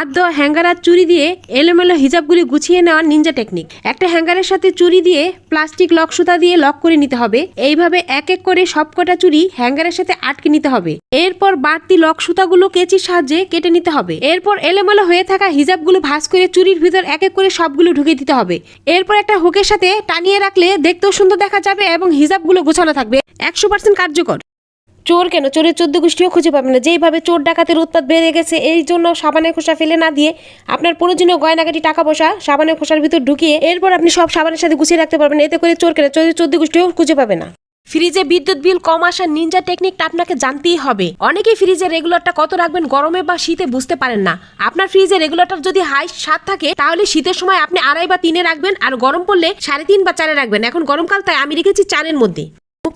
বাদ দেওয়া হ্যাঙ্গার আর চুরি দিয়ে এলোমেলো হিজাবগুলি গুছিয়ে নেওয়ার নিনজা টেকনিক। একটা হ্যাঙ্গারের সাথে চুরি দিয়ে প্লাস্টিক লক সুতা দিয়ে লক করে নিতে হবে। এইভাবে এক এক করে সবকটা চুরি হ্যাঙ্গারের সাথে আটকে নিতে হবে। এরপর বাড়তি লক সুতাগুলো কেচির সাহায্যে কেটে নিতে হবে। এরপর এলোমেলো হয়ে থাকা হিজাবগুলো ভাঁজ করে চুরির ভিতর এক এক করে সবগুলো ঢুকে দিতে হবে। এরপর একটা হুকের সাথে টানিয়ে রাখলে দেখতেও সুন্দর দেখা যাবে এবং হিজাবগুলো গোছানো থাকবে। একশো পার্সেন্ট কার্যকর। চোর কেন? চোরের চোদ্দ গোষ্ঠীও খুঁজে পাবে না। যেইভাবে চোর ডাকাতের উৎপাত বেড়ে গেছে, এই জন্য সাবানের খোসা ফেলে না দিয়ে আপনার প্রয়োজনীয় গয়নাগাটি টাকা পয়সা সাবানের খোসার ভিতর ঢুকিয়ে এরপর আপনি সব সাবানের সাথে গুছিয়ে রাখতে পারবেন এতে করে চোর কেন? চোরের চোদ্দ গোষ্ঠীও খুঁজে পাবে না। ফ্রিজে বিদ্যুৎ বিল কম আসার নিনজা টেকনিকটা আপনাকে জানতেই হবে। অনেকেই ফ্রিজের রেগুলারটা কত রাখবেন গরমে বা শীতে বুঝতে পারেন না। আপনার ফ্রিজের রেগুলারটার যদি হাই সাত থাকে, তাহলে শীতের সময় আপনি আড়াই বা তিনে রাখবেন আর গরম পড়লে সাড়ে তিন বা চারে রাখবেন। এখন গরমকাল, তাই আমি রেখেছি চারের মধ্যে।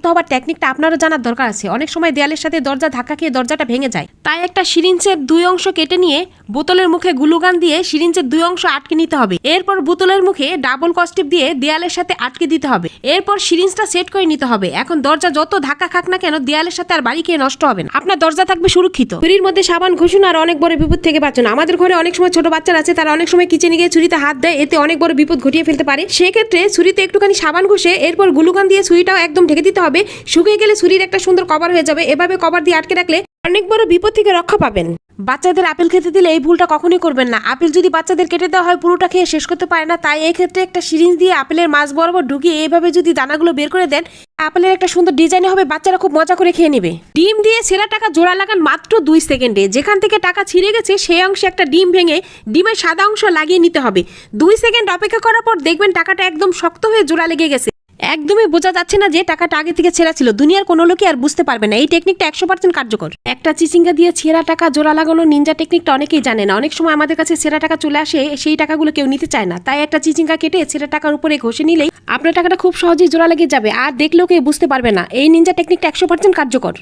মুক্ত হবার টেকনিকটা আপনারও জানার দরকার আছে। অনেক সময় দেয়ালের সাথে দরজা ধাক্কা খেয়ে দরজাটা ভেঙে যায়। তাই একটা সিরিঞ্চের দুই অংশ কেটে নিয়ে বোতলের মুখে গুলুগান দিয়ে সিরিঞ্চের দুই অংশ আটকে নিতে হবে। এরপর বোতলের মুখে ডাবল কস্টিপ দিয়ে দেয়ালের সাথে আটকে দিতে হবে। এরপর সিরিঞ্জটা সেট করে নিতে হবে। এখন দরজা যত ধাক্কা খাক না কেন দেয়ালের সাথে আর বাড়ি খেয়ে নষ্ট হবে না। আপনার দরজা থাকবে সুরক্ষিত। চুরির মধ্যে সাবান, ঘুষুন আর অনেক বড় বিপদ থেকে বাঁচুন আমাদের ঘরে অনেক সময় ছোট বাচ্চারা আছে, তারা অনেক সময় কিচেনে গিয়ে ছুরিতে হাত দেয়। এতে অনেক বড় বিপদ ঘটিয়ে ফেলতে পারে। সেক্ষেত্রে ছুরিতে একটুখানি সাবান ঘষে এরপর গুলুগান দিয়ে ছুরিটাও একদম ঢেকে দিতে হবে। শুকিয়ে গেলে ছুরির একটা সুন্দর কভার হয়ে যাবে। এভাবে কভার দিয়ে আটকে রাখলে অনেক বড় বিপদ থেকে রক্ষা পাবেন। বাচ্চাদের আপেল খেতে দিলে এই ভুলটা কখনোই করবেন না। আপেল যদি বাচ্চাদের কেটে দেওয়া হয়, পুরোটা খেয়ে শেষ করতে পারে না। তাই এই ক্ষেত্রে একটা সিরিঞ্জ দিয়ে আপেলের মাছ বরাবর ঢুকিয়ে এইভাবে যদি দানাগুলো বের করে দেন, আপেলের একটা সুন্দর ডিজাইন হবে। বাচ্চারা খুব মজা করে খেয়ে নেবে। ডিম দিয়ে সেরা টাকা জোড়া লাগান মাত্র দুই সেকেন্ডে। যেখান থেকে টাকা ছিঁড়ে গেছে, সেই অংশে একটা ডিম ভেঙে ডিমের সাদা অংশ লাগিয়ে নিতে হবে। দুই সেকেন্ড অপেক্ষা করার পর দেখবেন টাকাটা একদম শক্ত হয়ে জোড়া লেগে গেছে। একদমই বোঝা যাচ্ছে না যে টাকাটা আগে থেকে ছেঁড়া ছিল। দুনিয়ার কোনো লোকই আর বুঝতে পারবে না। এই টেকনিকটা একশো পার্সেন্ট কার্যকর। একটা চিচিঙ্গা দিয়ে ছেঁড়া টাকা, জোড়া লাগানো নিনজা টেকনিকটা অনেকেই জানে না। অনেক সময় আমাদের কাছে ছেঁড়া টাকা চলে আসে, সেই টাকাগুলো কেউ নিতে চায় না। তাই একটা চিচিঙ্গা কেটে ছেঁড়া টাকার উপরে ঘষে নিলেই আপনার টাকাটা খুব সহজেই জোড়া লেগে যাবে। আর দেখলেও কেউ বুঝতে পারবে না। এই নিনজা টেকনিকটা একশো পার্সেন্ট কার্যকর।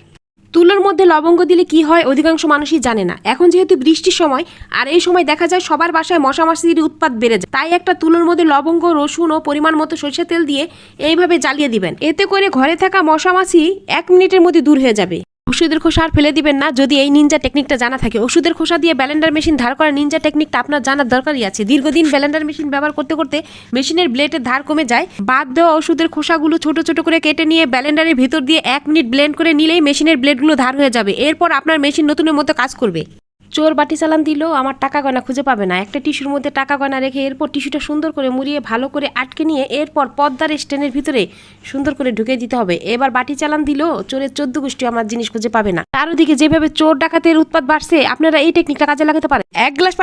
তুলোর মধ্যে লবঙ্গ দিলে কি হয় অধিকাংশ মানুষই জানে না। এখন যেহেতু বৃষ্টির সময়, আর এই সময় দেখা যায় সবার বাসায় মশা মাসির উৎপাত বেড়ে যায়। তাই একটা তুলোর মধ্যে লবঙ্গ, রসুন ও পরিমাণ মতো সরিষা তেল দিয়ে এইভাবে জ্বালিয়ে দিবেন। এতে করে ঘরে থাকা মশা মাছি এক মিনিটের মধ্যে দূর হয়ে যাবে। ওষুধের খোসা আর ফেলে দিবেন না, যদি এই নিনজা টেকনিকটা জানা থাকে। ওষুধের খোসা দিয়ে ব্যালেন্ডার মেশিন ধার করা নিনজা টেকনিকটা আপনার জানার দরকারই আছে। দীর্ঘদিন ব্যালেন্ডার মেশিন ব্যবহার করতে করতে মেশিনের ব্লেডের ধার কমে যায়। বাদ দেওয়া ওষুধের খোসাগুলো ছোট ছোট করে কেটে নিয়ে ব্যালেন্ডারের ভিতর দিয়ে এক মিনিট ব্লেন্ড করে নিলেই মেশিনের ব্লেডগুলো ধার হয়ে যাবে। এরপর আপনার মেশিন নতুনের মতো কাজ করবে। চোর বাটি চালান দিলেও আমার টাকা গয়না খুঁজে পাবে না। একটা টিস্যুর মধ্যে টাকা গয়না রেখে এরপর টিস্যুটা সুন্দর করে মুড়িয়ে ভালো করে আটকে নিয়ে এরপর পদ্মার স্ট্যান্ডের ভিতরে সুন্দর করে ঢুকে দিতে হবে। এবার বাটি চালান দিলেও চোরের চোদ্দ গোষ্ঠী আমার জিনিস খুঁজে পাবে না। তার ওদিকে যেভাবে চোর ডাকাতের উৎপাত বাড়ছে, আপনারা এই টেকনিকটা কাজে লাগাতে পারেন। এক গ্লাস